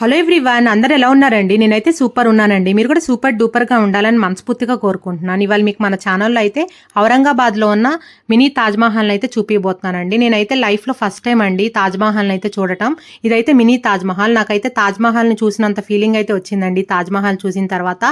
Hello everyone అందరు ఎలా ఉన్నారండి? నేనైతే సూపర్ ఉన్నానండి. మీరు కూడా సూపర్ డూపర్గా ఉండాలని మనస్ఫూర్తిగా కోరుకుంటున్నాను. ఇవాళ మీకు మన ఛానల్లో అయితే ఔరంగాబాద్లో ఉన్న మినీ తాజ్మహల్ని అయితే చూపించబోతున్నానండి నేనైతే లైఫ్లో ఫస్ట్ టైం అండి తాజ్మహల్ని అయితే చూడటం. ఇదైతే మినీ తాజ్మహల్ నాకైతే తాజ్మహల్ని చూసినంత ఫీలింగ్ అయితే వచ్చిందండి. తాజ్మహల్ చూసిన తర్వాత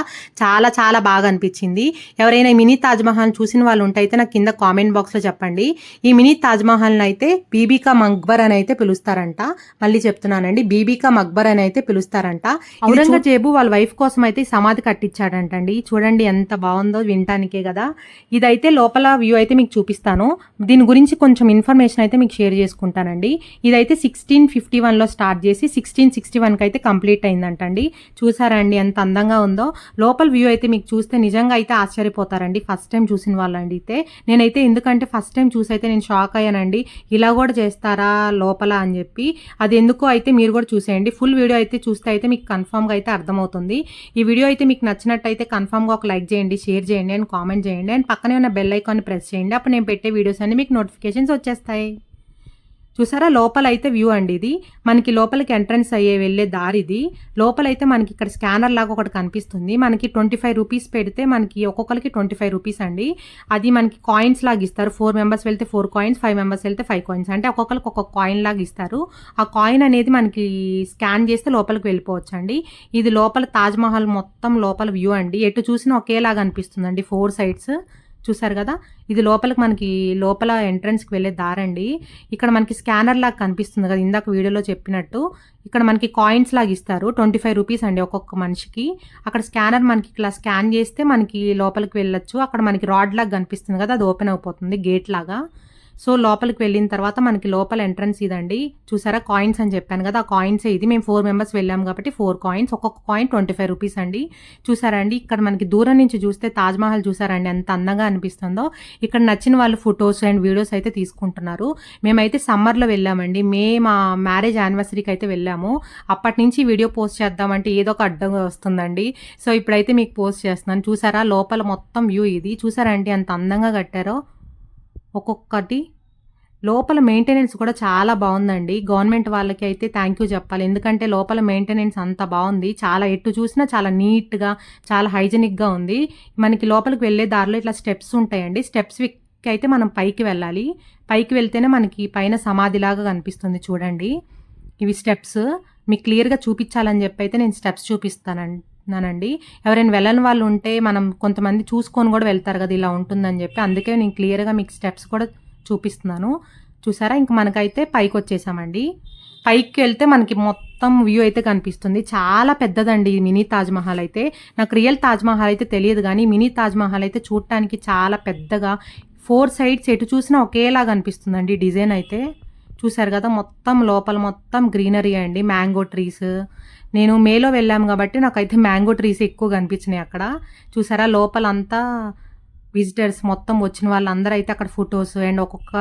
చాలా చాలా బాగా అనిపించింది. ఎవరైనా మినీ తాజ్మహల్ చూసిన వాళ్ళు ఉంటే అయితే నాకు కింద కామెంట్ బాక్స్లో చెప్పండి. ఈ మినీ తాజ్మహల్ని అయితే బీబీకా మక్బర్ అని అయితే పిలుస్తారంట. మళ్ళీ చెప్తున్నానండి. బీబీకా మక్బర్ అని అయితే పిలుస్తారంట. ఔరంగజేబు వాళ్ళ వైఫ్ కోసం అయితే సమాధి కట్టించాడంటండి. చూడండి ఎంత బాగుందో వినటానికే కదా. ఇదైతే లోపల వ్యూ అయితే మీకు చూపిస్తాను. దీని గురించి కొంచెం ఇన్ఫర్మేషన్ అయితే మీకు షేర్ చేసుకుంటానండి. ఇదైతే సిక్స్టీన్ ఫిఫ్టీ వన్లో స్టార్ట్ చేసి సిక్స్టీన్ సిక్స్టీ వన్కి అయితే కంప్లీట్ అయిందంటండి. చూసారా అండి ఎంత అందంగా ఉందో. లోపల వ్యూ అయితే మీకు చూస్తే నిజంగా అయితే ఆశ్చర్యపోతారండి. ఫస్ట్ టైం చూసిన వాళ్ళండి అయితే. నేనైతే ఎందుకంటే ఫస్ట్ టైం చూసి అయితే నేను షాక్ అయ్యానండి. ఇలా కూడా చేస్తారా లోపల అని చెప్పి. అది ఎందుకో అయితే మీరు కూడా చూసేయండి. ఫుల్ వీడియో అయితే చూస్తే అయితే మీకు కన్ఫామ్గా అయితే అర్థమవుతుంది. ఈ వీడియో అయితే మీకు నచ్చినట్టయితే కన్ఫామ్గా ఒక లైక్ చేయండి షేర్ చేయండి అండ్ కామెంట్ చేయండి. అండ్ పక్కనే ఉన్న బెల్ ఐకాన్ ప్రెస్ చేయండి. అప్పుడు నేను పెట్టే వీడియోస్ అన్ని మీకు నోటిఫికేషన్స్ వచ్చేస్తాయి. చూసారా? లోపల అయితే వ్యూ అండి ఇది. మనకి లోపలికి ఎంట్రన్స్ అయ్యే వెళ్ళే దారి ఇది లోపలైతే మనకి ఇక్కడ స్కానర్ లాగా ఒకటి కనిపిస్తుంది. మనకి ట్వంటీ ఫైవ్ రూపీస్ పెడితే మనకి ఒక్కొక్కరికి ట్వంటీ ఫైవ్ రూపీస్ అండి. అది మనకి కాయిన్స్ లాగా ఇస్తారు. ఫోర్ మెంబర్స్ వెళ్తే ఫోర్ కాయిన్స్ ఫైవ్ మెంబర్స్ వెళ్తే ఫైవ్ కాయిన్స్. అంటే ఒక్కొక్కరికి ఒక్కొక్క కాయిన్ లాగా ఇస్తారు. ఆ కాయిన్ అనేది మనకి స్కాన్ చేస్తే లోపలికి వెళ్ళిపోవచ్చు అండి ఇది లోపల తాజ్మహల్ మొత్తం లోపల వ్యూ అండి. ఎటు చూసినా ఒకేలాగా అనిపిస్తుందండి. Four sides. చూసారు కదా? ఇది లోపలికి మనకి లోపల ఎంట్రన్స్కి వెళ్ళే దారండి. ఇక్కడ మనకి స్కానర్ లాగా కనిపిస్తుంది కదా ఇందాక వీడియోలో చెప్పినట్టు. ఇక్కడ మనకి కాయిన్స్ లాగా ఇస్తారు ట్వంటీ ఫైవ్ రూపీస్ అండి ఒక్కొక్క మనిషికి. అక్కడ స్కానర్ మనకి ఇట్లా స్కాన్ చేస్తే మనకి లోపలికి వెళ్ళొచ్చు. అక్కడ మనకి రాడ్ లాగా కనిపిస్తుంది కదా అది ఓపెన్ అయిపోతుంది గేట్ లాగా. సో లోపలికి వెళ్ళిన తర్వాత మనకి లోపల ఎంట్రన్స్ ఇదండి. చూసారా? కాయిన్స్ అని చెప్పాను కదా ఆ కాయిన్స్ ఇది. మేము ఫోర్ మెంబర్స్ వెళ్ళాం కాబట్టి ఫోర్ కాయిన్స్. ఒక్కొక్క కాయిన్ ట్వంటీ ఫైవ్ రూపీస్ అండి. చూసారా అండి? ఇక్కడ మనకి దూరం నుంచి చూస్తే తాజ్మహల్ చూసారండి ఎంత అందంగా అనిపిస్తుందో. ఇక్కడ నచ్చిన వాళ్ళు ఫొటోస్ అండ్ వీడియోస్ అయితే తీసుకుంటున్నారు. మేమైతే సమ్మర్లో వెళ్ళామండి. మే మా మ్యారేజ్ యానివర్సరీకి అయితే వెళ్ళాము. అప్పటి నుంచి వీడియో పోస్ట్ చేద్దామంటే ఏదో ఒక అడ్డం వస్తుందండి. సో ఇప్పుడైతే మీకు పోస్ట్ చేస్తున్నాను. చూసారా? లోపల మొత్తం వ్యూ ఇది. చూసారా అండి ఎంత అందంగా కట్టారో? ఒక్కొక్కటి. లోపల మెయింటెనెన్స్ కూడా చాలా బాగుందండి. గవర్నమెంట్ వాళ్ళకి అయితే థ్యాంక్ యూ చెప్పాలి. ఎందుకంటే లోపల మెయింటెనెన్స్ అంత బాగుంది. చాలా ఎటు చూసినా చాలా నీట్గా చాలా హైజెనిక్గా ఉంది. మనకి లోపలికి వెళ్ళే దారిలో ఇట్లా స్టెప్స్ ఉంటాయండి. స్టెప్స్ అయితే మనం పైకి వెళ్ళాలి. పైకి వెళ్తేనే మనకి పైన సమాధిలాగా కనిపిస్తుంది చూడండి. ఇవి స్టెప్స్ మీకు క్లియర్గా చూపించాలని చెప్పి అయితే నేను స్టెప్స్ చూపిస్తానండి. నండి ఎవరైనా వెళ్ళని వాళ్ళు ఉంటే మనం కొంతమంది చూసుకొని కూడా వెళ్తారు కదా ఇలా ఉంటుందని చెప్పి అందుకే నేను క్లియర్గా మీకు స్టెప్స్ కూడా చూపిస్తున్నాను. చూసారా? ఇంక మనకైతే పైకి వచ్చేసామండి. పైకి వెళ్తే మనకి మొత్తం వ్యూ అయితే కనిపిస్తుంది. చాలా పెద్దదండి ఈ మినీ తాజ్మహల్ అయితే. నాకు రియల్ తాజ్మహల్ అయితే తెలియదు కానీ మినీ తాజ్మహల్ అయితే చూడటానికి చాలా పెద్దగా ఫోర్ సైడ్స్ ఎటు చూసినా ఒకేలాగా అనిపిస్తుందండి డిజైన్ అయితే. చూసారు కదా? మొత్తం లోపల మొత్తం గ్రీనరీ అండి. మ్యాంగో ట్రీస్ నేను మేలో వెళ్ళాము కాబట్టి నాకైతే మ్యాంగో ట్రీస్ ఎక్కువ కనిపించినాయి అక్కడ. చూసారా లోపలంతా విజిటర్స్ మొత్తం వచ్చిన వాళ్ళందరూ అయితే అక్కడ ఫొటోస్ అండ్ ఒక్కొక్క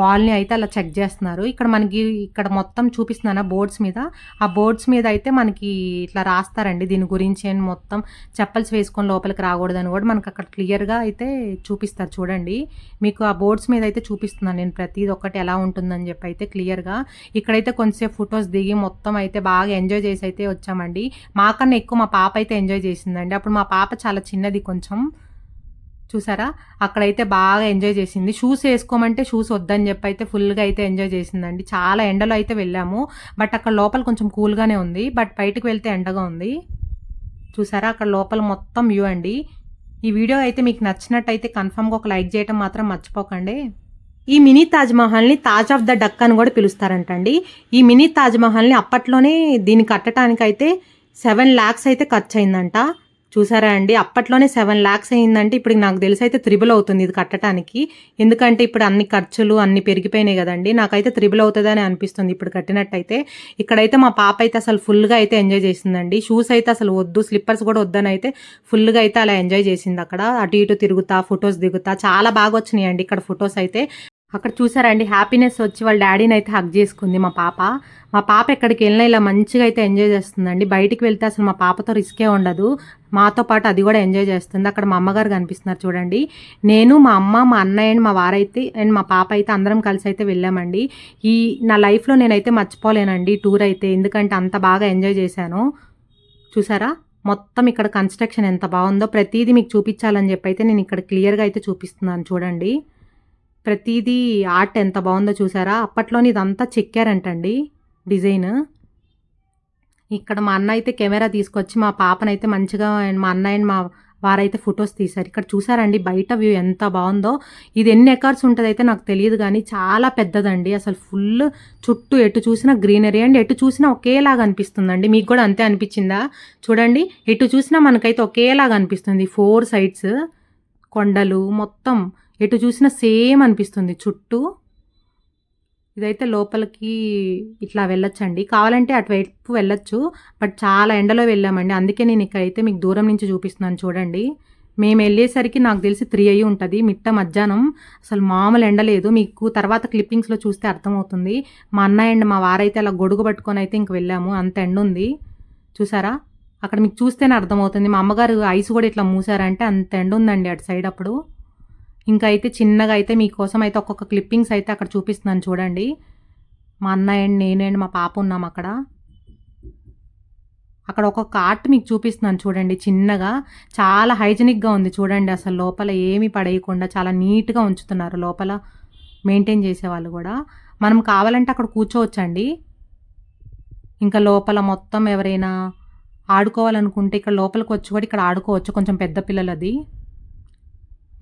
వాల్ని అయితే అలా చెక్ చేస్తున్నారు. ఇక్కడ మనకి ఇక్కడ మొత్తం చూపిస్తున్నాను బోర్డ్స్ మీద? ఆ బోర్డ్స్ మీద అయితే మనకి ఇట్లా రాస్తారండి. దీని గురించి అని మొత్తం చెప్పల్స్ వేసుకొని లోపలికి రాకూడదని కూడా మనకు అక్కడ క్లియర్గా అయితే చూపిస్తారు. చూడండి. మీకు ఆ బోర్డ్స్ మీద అయితే చూపిస్తున్నాను నేను. ప్రతిది ఒక్కటి ఎలా ఉంటుందని చెప్పి అయితే క్లియర్గా ఇక్కడైతే కొంచెంసేపు ఫొటోస్ దిగి మొత్తం అయితే బాగా ఎంజాయ్ చేసి అయితే వచ్చామండి. మాకన్నా ఎక్కువ మా పాప అయితే ఎంజాయ్ చేసిందండి. అప్పుడు మా పాప చాలా చిన్నది కొంచెం. చూసారా? అక్కడైతే బాగా ఎంజాయ్ చేసింది. షూస్ వేసుకోమంటే షూస్ వద్దని చెప్పి అయితే ఫుల్గా అయితే ఎంజాయ్ చేసిందండి. చాలా ఎండలో అయితే వెళ్ళాము. బట్ అక్కడ లోపల కొంచెం కూల్గానే ఉంది. బట్ బయటకు వెళ్తే ఎండగా ఉంది. చూసారా? అక్కడ లోపల మొత్తం వ్యూ అండి. ఈ వీడియో అయితే మీకు నచ్చినట్టయితే కన్ఫామ్గా ఒక లైక్ చేయటం మాత్రం మర్చిపోకండి. ఈ మినీ తాజ్మహల్ని తాజ్ ఆఫ్ ద డక్ అని కూడా పిలుస్తారంటండి. ఈ మినీ తాజ్మహల్ని అప్పట్లోనే దీన్ని కట్టడానికైతే సెవెన్ ల్యాక్స్ అయితే ఖర్చు అయిందంట చూసారా అండి? అప్పట్లోనే సెవెన్ ల్యాక్స్ అయిందంటే ఇప్పుడు నాకు తెలిసి అయితే త్రిబుల్ అవుతుంది ఇది కట్టడానికి ఎందుకంటే ఇప్పుడు అన్ని ఖర్చులు అన్ని పెరిగిపోయినాయి కదండి. నాకైతే త్రిబుల్ అవుతుందని అనిపిస్తుంది ఇప్పుడు కట్టినట్టయితే. ఇక్కడైతే మా పాప అయితే అసలు ఫుల్గా అయితే ఎంజాయ్ చేసిందండి. షూస్ అయితే అసలు వద్దు స్లిప్పర్స్ కూడా వద్దని అయితే ఫుల్గా అయితే అలా ఎంజాయ్ చేసింది అక్కడ. అటు ఇటు తిరుగుతా ఫొటోస్ దిగుతా. చాలా బాగా వచ్చినాయండి ఇక్కడ ఫొటోస్ అయితే. అక్కడ చూసారండి హ్యాపీనెస్ వచ్చి వాళ్ళ డాడీని అయితే హక్ చేసుకుంది మా పాప. మా పాప ఎక్కడికి వెళ్ళినా ఇలా మంచిగా అయితే ఎంజాయ్ చేస్తుందండి. బయటికి వెళ్తే అసలు మా పాపతో రిస్కే ఉండదు. మాతో పాటు అది కూడా ఎంజాయ్ చేస్తుంది. అక్కడ మా అమ్మగారు కనిపిస్తున్నారు చూడండి. నేను మా అమ్మ మా అన్నయ్య అండ్ మా వారైతే అండ్ మా పాప అయితే అందరం కలిసి అయితే వెళ్ళామండి. ఈ నా లైఫ్లో నేనైతే మర్చిపోలేనండి టూర్ అయితే. ఎందుకంటే అంత బాగా ఎంజాయ్ చేశాను. చూసారా? మొత్తం ఇక్కడ కన్స్ట్రక్షన్ ఎంత బాగుందో ప్రతిదీ మీకు చూపించాలని చెప్పి అయితే నేను ఇక్కడ క్లియర్గా అయితే చూపిస్తున్నాను చూడండి. ప్రతిదీ ఆర్ట్ ఎంత బాగుందో చూసారా? అప్పట్లోని ఇదంతా చెక్కారంటండి డిజైన్. ఇక్కడ మా అన్న అయితే కెమెరా తీసుకొచ్చి మా పాపనైతే మంచిగా మా అన్నయ్య మా వారైతే ఫొటోస్ తీశారు. ఇక్కడ చూసారండి బయట వ్యూ ఎంత బాగుందో. ఇది ఎన్ని ఎకర్స్ ఉంటుందైతే నాకు తెలియదు కానీ చాలా పెద్దదండి. అసలు ఫుల్ చుట్టూ ఎటు చూసినా గ్రీనరీ అండ్ ఎటు చూసినా ఒకేలాగా అనిపిస్తుందండి. మీకు కూడా అంతే అనిపించిందా? చూడండి ఎటు చూసినా మనకైతే ఒకేలాగా అనిపిస్తుంది. ఫోర్ సైడ్స్ కొండలు మొత్తం ఎటు చూసినా సేమ్ అనిపిస్తుంది. చుట్టూ ఇదైతే లోపలికి ఇట్లా వెళ్ళొచ్చండి. కావాలంటే అటువైపు వెళ్ళొచ్చు బట్ చాలా ఎండలో వెళ్ళామండి. అందుకే నేను ఇక్కడైతే మీకు దూరం నుంచి చూపిస్తున్నాను చూడండి. మేము వెళ్ళేసరికి నాకు తెలిసి త్రీ అయ్యి ఉంటుంది మిట్ట మధ్యాహ్నం. అసలు మామూలు ఎండలేదు మీకు తర్వాత క్లిప్పింగ్స్లో చూస్తే అర్థమవుతుంది. మా అన్నయ్య అండ్ మా వారైతే అలా గొడుగు పట్టుకొని అయితే ఇంక వెళ్ళాము. అంత ఎండ ఉంది. చూసారా? అక్కడ మీకు చూస్తేనే అర్థమవుతుంది. మా అమ్మగారు ఐస్ కూడా ఇట్లా మూసారంటే అంత ఎండ ఉందండి అటు సైడ్ అప్పుడు. ఇంకా అయితే చిన్నగా అయితే మీకోసం అయితే ఒక్కొక్క క్లిప్పింగ్స్ అయితే అక్కడ చూపిస్తున్నాను చూడండి. మా అన్నయ్య అండ్ నేను అండ్ మా పాప ఉన్నాం అక్కడ. అక్కడ ఒక్కొక్క ఆర్ట్ మీకు చూపిస్తున్నాను చూడండి చిన్నగా. చాలా హైజెనిక్గా ఉంది చూడండి అసలు లోపల ఏమీ పడేయకుండా చాలా నీట్గా ఉంచుతున్నారు లోపల. మెయింటైన్ చేసేవాళ్ళు కూడా. మనం కావాలంటే అక్కడ కూర్చోవచ్చండి. ఇంకా లోపల మొత్తం ఎవరైనా ఆడుకోవాలనుకుంటే ఇక్కడ లోపలికి వచ్చి కూడా ఇక్కడ ఆడుకోవచ్చు. కొంచెం పెద్ద పిల్లలది.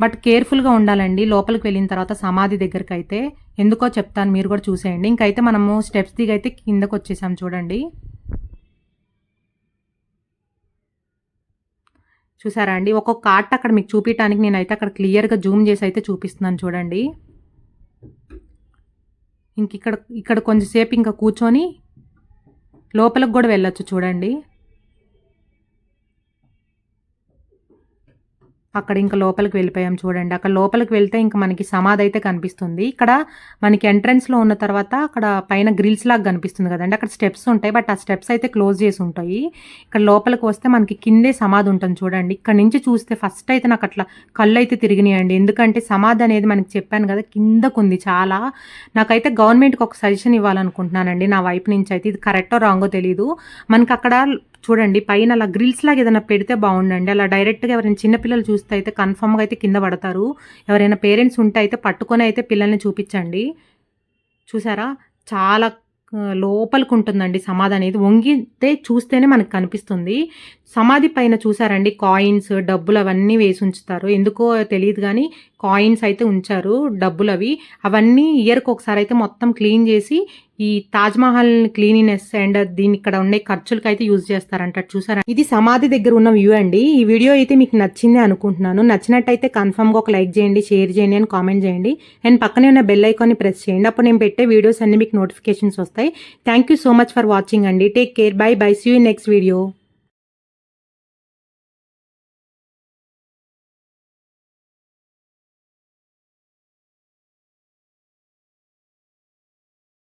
బట్ కేర్ఫుల్గా ఉండాలండి. లోపలికి వెళ్ళిన తర్వాత సమాధి దగ్గరికి అయితే ఎందుకో చెప్తాను. మీరు కూడా చూసేయండి. ఇంకైతే మనము స్టెప్స్ దిగైతే కిందకు వచ్చేసాం చూడండి. చూసారా అండి? ఒక్కొక్క కార్ట్ అక్కడ మీకు చూపించడానికి నేనైతే అక్కడ క్లియర్గా జూమ్ చేసి అయితే చూపిస్తున్నాను చూడండి. ఇంక ఇక్కడ ఇక్కడ కొంచెంసేపు ఇంకా కూర్చొని లోపలికి కూడా వెళ్ళొచ్చు చూడండి. అక్కడ ఇంకా లోపలికి వెళ్ళిపోయాం చూడండి. అక్కడ లోపలికి వెళ్తే ఇంకా మనకి సమాధి అయితే కనిపిస్తుంది. ఇక్కడ మనకి ఎంట్రన్స్లో ఉన్న తర్వాత అక్కడ పైన గ్రిల్స్ లాగా కనిపిస్తుంది కదండి. అక్కడ స్టెప్స్ ఉంటాయి. బట్ ఆ స్టెప్స్ అయితే క్లోజ్ చేసి ఉంటాయి. ఇక్కడ లోపలికి వస్తే మనకి కిందే సమాధి ఉంటుంది చూడండి. ఇక్కడ నుంచి చూస్తే ఫస్ట్ అయితే నాకు అట్లా కళ్ళు అయితే తిరిగినాయండి. ఎందుకంటే సమాధి అనేది మనకి చెప్పాను కదా కిందకు ఉంది చాలా. నాకైతే గవర్నమెంట్కి ఒక సజెషన్ ఇవ్వాలనుకుంటున్నానండి. నా వైపు నుంచి అయితే ఇది కరెక్టో రాంగో తెలీదు. మనకి అక్కడ చూడండి పైన అలా గ్రిల్స్ లాగా ఏదైనా పెడితే బాగుండండి. అలా డైరెక్ట్గా ఎవరైనా చిన్నపిల్లలు చూస్తే అయితే కన్ఫామ్గా అయితే కింద పడతారు. ఎవరైనా పేరెంట్స్ ఉంటే అయితే పట్టుకొని అయితే పిల్లల్ని చూపించండి. చూసారా? చాలా లోపలికి ఉంటుందండి సమాధి అనేది. వంగితే చూస్తేనే మనకు కనిపిస్తుంది. సమాధి పైన చూసారండి కాయిన్స్ డబ్బులు అవన్నీ వేసి ఉంచుతారు. ఎందుకో తెలియదు కానీ కాయిన్స్ అయితే ఉంచారు డబ్బులు అవి. అవన్నీ ఇయర్కి ఒకసారి అయితే మొత్తం క్లీన్ చేసి ఈ తాజ్మహల్ క్లీనినెస్ అండ్ దీని ఇక్కడ ఉండే ఖర్చులకి అయితే యూజ్ చేస్తారంట. చూసారా? ఇది సమాధి దగ్గర ఉన్న వ్యూ అండి. ఈ వీడియో అయితే మీకు నచ్చింది అనుకుంటున్నాను. నచ్చినట్టయితే కన్ఫర్మ్గా ఒక లైక్ చేయండి షేర్ చేయండి అని కామెంట్ చేయండి. అండ్ పక్కనే ఉన్న బెల్ ఐకాన్ని ప్రెస్ చేయండి. అప్పుడు నేను పెట్టే వీడియోస్ అన్ని మీకు నోటిఫికేషన్స్ వస్తాయి. Thank you so much for watching అండి. Take care bye bye see you next video